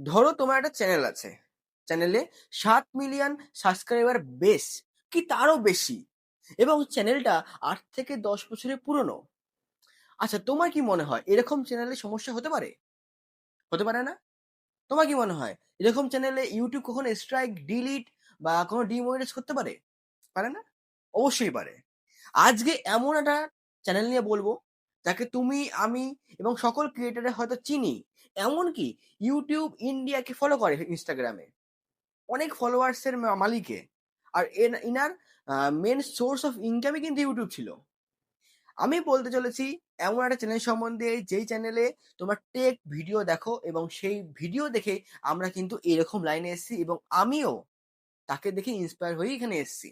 ধরো তোমার একটা চ্যানেল আছে। চ্যানেলে সাত মিলিয়ন সাবস্ক্রাইবার বেস কি তারও বেশি? এবং চ্যানেলটা আট থেকে দশ বছরের পুরনো। আচ্ছা তোমার কি মনে হয় এরকম চ্যানেলে সমস্যা হতে পারে? হতে পারে না? তোমার কি মনে হয় এরকম চ্যানেলে ইউটিউব কখনো স্ট্রাইক ডিলিট বা কোনো ডিমোনিটাইজ করতে পারে? পারে না? অবশ্যই পারে। আজকে এমন একটা চ্যানেল নিয়ে বলব যাকে তুমি, আমি এবং সকল ক্রিয়েটারে হয়তো চিনি। এমনকি ইউটিউব ইন্ডিয়াকে ফলো করে ইনস্টাগ্রামে অনেক ফলোয়ার্সের মালিকে। আর ইনার মেন সোর্স অফ ইনকামই কিন্তু ইউটিউব ছিল। আমি বলতে চলেছি, এমন একটা চ্যানেল সম্বন্ধে যেই চ্যানেলে তোমার টেক ভিডিও দেখো এবং সেই ভিডিও দেখে আমরা কিন্তু এরকম লাইনে এসেছি এবং আমিও তাকে দেখে ইন্সপায়ার হয়ে এখানে এসেছি।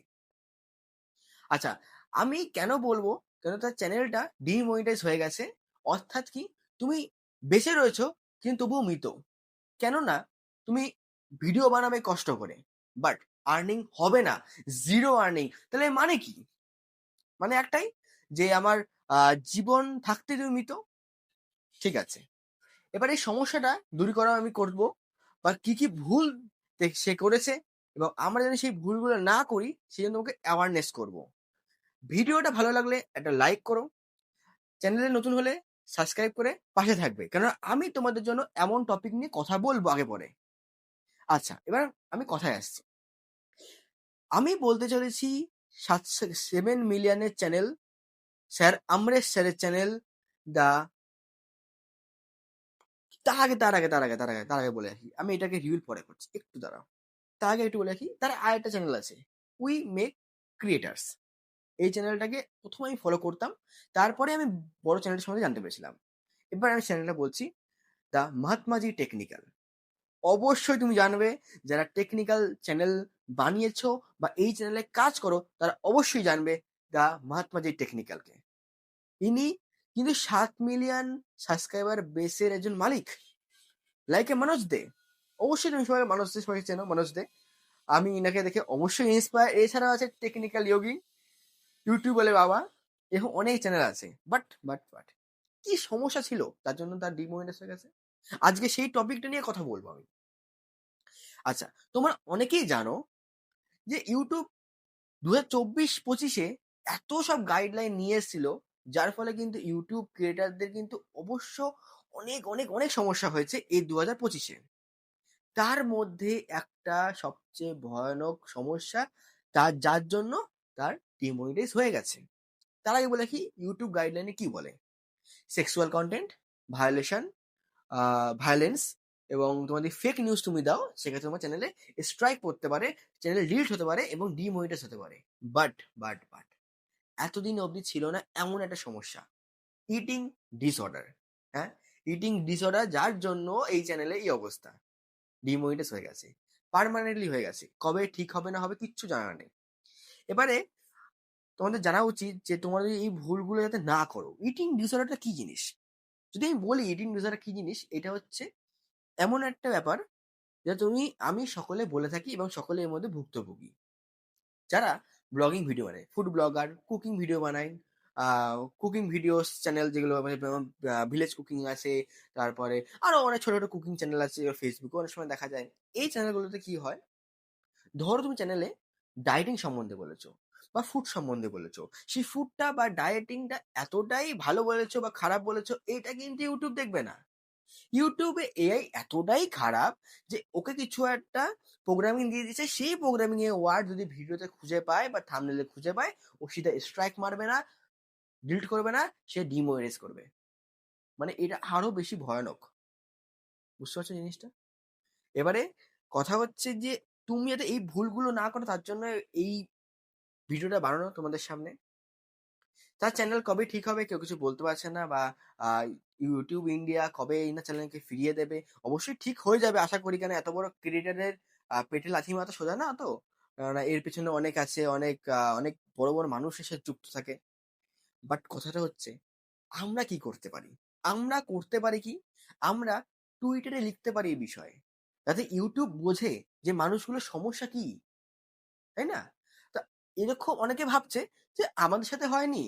আচ্ছা আমি কেন বলব কেন তার চ্যানেলটা ডিমনিটাইজ হয়ে গেছে? অর্থাৎ কি তুমি বেঁচে রয়েছো, কিন্তু তবুও মৃত। কেননা তুমি ভিডিও বানাবে কষ্ট করে বাট আর্নিং হবে না জিরো আর্নিং তাহলে মানে কি? মানে একটাই যে আমার জীবন থাকতে তুমি মৃত। ঠিক আছে। এবার এই সমস্যাটা দূর করা আমি করব, বা কি কি ভুল সে করেছে, এবং আমরা যেন সেই ভুলগুলো না করি সেই জন্য তোমাকে অ্যাওয়ারনেস করব। ভিডিওটা ভালো লাগলে একটা লাইক করো। চ্যানেলে নতুন হলে সাবস্ক্রাইব করে পাশে থাকবে। কেননা আমি তোমাদের জন্য এমন টপিক নিয়ে কথা বলব আগে পরে। আচ্ছা এবার আমি কথায় আসছি। আমি বলতে চলেছি সাত সেভেন মিলিয়নের চ্যানেল স্যার আমরেশ স্যারের চ্যানেল দা তার আগে তার আগে তার আগে তার আগে তার আগে বলে রাখি। আমি এটাকে রিভিল পরে করছি। একটু দাঁড়াও। তার আগে একটু বলে রাখি, তার আরেকটা চ্যানেল আছে উই মেক ক্রিয়েটার্স এই চ্যানেলটাকে প্রথমে আমি ফলো করতাম। তারপরে আমি বড় চ্যানেলটার সম্বন্ধে জানতে পেরেছিলাম। এবার আমি চ্যানেলটা বলছি দ্য মহাত্মাজি টেকনিক্যাল অবশ্যই তুমি জানবে, যারা টেকনিক্যাল চ্যানেল বানিয়েছো বা এই চ্যানেলে কাজ করো, তারা অবশ্যই জানবে দ্য মহাত্মাজি টেকনিক্যালকে ইনি কিন্তু সাত মিলিয়ন সাবস্ক্রাইবার বেসের একজন মালিক। লাইক এ মনোজ দে অবশ্যই তুমি সবাই মানুষ দে সবাই চেনো মনোজ দে আমি এনাকে দেখে অবশ্যই ইন্সপায়ার এছাড়াও আছে টেকনিক্যাল ইয়োগি ইউটিউব বলে বাবা, এরকম অনেক চ্যানেল আছে। বাট বাট বাট কি সমস্যা ছিল? তার জন্য তার ডিমোনিটাইজ হয়ে গেছে। আজকে সেই টপিকটা নিয়ে কথা বলব আমি। আচ্ছা তোমরা অনেকেই জানো যে ইউটিউব দু হাজার চব্বিশ পঁচিশে এত সব গাইডলাইন নিয়ে এসেছিল, যার ফলে কিন্তু ইউটিউব ক্রিয়েটারদের কিন্তু অবশ্য অনেক অনেক অনেক সমস্যা হয়েছে এই দু হাজার পঁচিশে। তার মধ্যে একটা সবচেয়ে ভয়ানক সমস্যা, তার, যার জন্য তার ডিমনিটাইজ হয়ে গেছে। তার আগে বলে কি ইউটিউব গাইডলাইনে কি বলে? সেক্সুয়াল কন্টেন্ট ভায়োলেশন ভায়োলেন্স এবং তোমাদের ফেক নিউজ তুমি দাও, সেক্ষেত্রে তোমার চ্যানেলে স্ট্রাইক পড়তে পারে চ্যানেল ডিলিট হতে পারে এবং ডিমনিটাইজ হতে পারে। বাট বাট বাট এতদিন অবধি ছিল না এমন একটা সমস্যা। ইটিং ডিসঅর্ডার হ্যাঁ? ইটিং ডিসঅর্ডার যার জন্য এই চ্যানেলে এই অবস্থা। ডিমনিটাইজ হয়ে গেছে পার্মানেন্টলি হয়ে গেছে। কবে ঠিক হবে না হবে কিচ্ছু জানা নেই। এবারে তোমাদের জানা উচিত যে তোমাদের এই ভুলগুলো যাতে না করো ইটিং ডিসঅর্ডারটা কি জিনিস? যদি আমি বলি ইটিং ডিসঅর্ডার কি জিনিস, এটা হচ্ছে এমন একটা ব্যাপার যা তুমি, আমি সকলে বলে থাকি এবং সকলে এর মধ্যে ভুক্তভোগী। যারা ব্লগিং ভিডিও বানায় ফুড ব্লগার কুকিং ভিডিও বানায় কুকিং ভিডিওস চ্যানেল যেগুলো ভিলেজ কুকিং আছে, তারপরে আরও অনেক ছোট ছোট কুকিং চ্যানেল আছে ফেসবুকে অনেক সময় দেখা যায়। এই চ্যানেলগুলোতে কি হয়? ধরো তুমি চ্যানেলে ডায়েটিং সম্বন্ধে বলেছ। বা ফুড সম্বন্ধে বলেছ। সেই ফুডটা বা ডায়েটিংটা এতটাই ভালো বলেছ বা খারাপ বলেছ, এটা কিন্তু ইউটিউব দেখবে না। ইউটিউবে এআই এতটাই খারাপ যে ওকে কিছু একটা প্রোগ্রামিং দিয়ে দিচ্ছে সেই প্রোগ্রামিং এর ওয়ার্ড যদি ভিডিওতে খুঁজে পায় বা থামনেলে খুঁজে পায়, ও সেটা স্ট্রাইক মারবে না ডিলিট করবে না, সে ডিমোনাইজ করবে। মানে এটা আরও বেশি ভয়ানক। বুঝতে পারছ জিনিসটা? এবারে কথা হচ্ছে যে, তুমি যাতে এই ভুলগুলো না করো, তার জন্য এই ভিডিওটা বানানো তোমাদের সামনে। তার চ্যানেল কবে ঠিক হবে কেউ কিছু বলতে পারছে না বা ইউটিউব ইন্ডিয়া কবে এই না চ্যানেলকে ফিরিয়ে দেবে অবশ্যই ঠিক হয়ে যাবে আশা করি। কেন এত বড় ক্রিয়েটারের পেটে লাথি মারা সোজা না তো? কেননা এর পিছনে অনেক আছে অনেক অনেক বড় বড় মানুষ এসে যুক্ত থাকে। বাট কথাটা হচ্ছে আমরা কি করতে পারি? আমরা করতে পারি কি? আমরা টুইটারে লিখতে পারি এই বিষয়ে। যাতে ইউটিউব বোঝে যে মানুষগুলোর সমস্যা কি? তাই না? এরকম অনেকে ভাবছে যে, আমাদের সাথে হয়নি।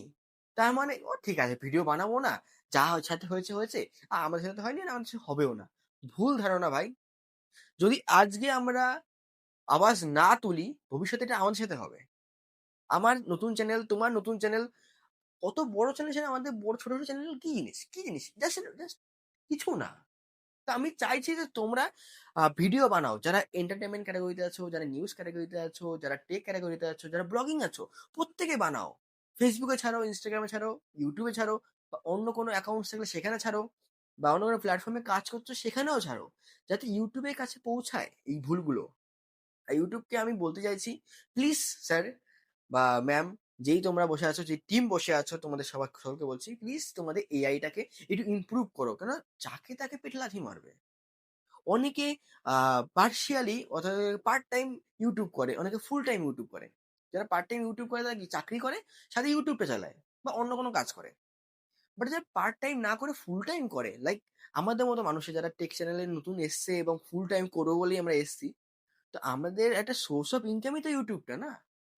তার মানে ও ঠিক আছে, ভিডিও বানাবো না। যা সাথে হয়েছে হয়েছে। আর আমাদের সাথে হয়নি আর আমাদের হবেও না। ভুল ধারণা ভাই। যদি আজকে আমরা আওয়াজ না তুলি, ভবিষ্যতে এটা আমাদের সাথে হবে। আমার নতুন চ্যানেল, তোমার নতুন চ্যানেল অত বড় চ্যানেল ছেড়ে আমাদের বড় ছোট ছোট চ্যানেল, কি জিনিস কি জিনিস? জাস্ট জাস্ট কিছু না। তা আমি চাইছি যে তোমরা ভিডিও বানাও। যারা এন্টারটেনমেন্ট ক্যাটাগরিতে আছো, যারা নিউজ ক্যাটাগরিতে আছো, যারা টেক ক্যাটাগরিতে আছো, যারা ব্লগিং আছো, প্রত্যেকে বানাও। ফেসবুকে ছাড়ো ইনস্টাগ্রামে ছাড়ো ইউটিউবে ছাড়ো, বা অন্য কোনো অ্যাকাউন্ট থাকলে সেখানে ছাড়ো, বা অন্য কোনো প্ল্যাটফর্মে কাজ করছ, সেখানেও ছাড়ো, যাতে ইউটিউবের কাছে পৌঁছায় এই ভুলগুলো। ইউটিউবকে আমি বলতে চাইছি প্লিজ স্যার বা ম্যাম যেই তোমরা বসে আছো, যে টিম বসে আছো, তোমাদের সবার সকলকে বলছি প্লিজ তোমাদের এআইটাকে একটু ইমপ্রুভ করো। কেন যাকে তাকে পেট লাথি মারবে। অনেকে পার্শিয়ালি অর্থাৎ পার্ট টাইম ইউটিউব করে, অনেকে ফুল টাইম ইউটিউব করে। যারা পার্ট টাইম ইউটিউব করে, তারা কি চাকরি করে? সাথে ইউটিউবটা চালায় বা অন্য কোনো কাজ করে। বাট যারা পার্ট টাইম না করে ফুল টাইম করে লাইক আমাদের মতো মানুষের যারা টেক চ্যানেলে নতুন এসছে এবং ফুল টাইম করব বলেই আমরা এসছি, তো আমাদের একটা সোর্স অফ ইনকামই তো ইউটিউবটা না?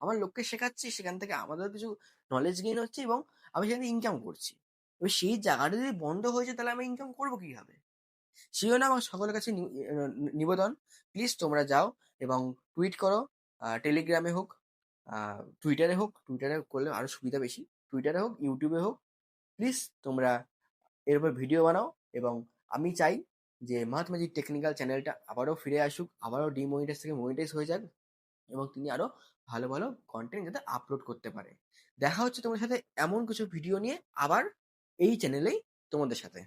আমার লোককে শেখাচ্ছি, সেখান থেকে আমাদের কিছু নলেজ গেইন হচ্ছে এবং আমি সেখানে ইনকাম করছি। এবার সেই জায়গাটা যদি বন্ধ হয়েছে তাহলে আমি ইনকাম করব কীভাবে? সেই জন্য আমার সকলের কাছে নিবেদন। প্লিজ তোমরা যাও এবং টুইট করো টেলিগ্রামে হোক টুইটারে হোক টুইটারে করলে আরও সুবিধা বেশি। টুইটারে হোক ইউটিউবে হোক প্লিজ তোমরা এর উপর ভিডিও বানাও এবং আমি চাই যে মহাত্মাজির টেকনিক্যাল চ্যানেলটা আবারও ফিরে আসুক, আবারও ডিমনিটাইজ থেকে মনিটাইজ হয়ে যাক এবং তিনি আরও ভালো ভালো কন্টেন্ট যাতে আপলোড করতে পারে। দেখা হচ্ছে তোমার সাথে এমন কিছু ভিডিও নিয়ে আবার এই চ্যানেলেই তোমাদের সাথে।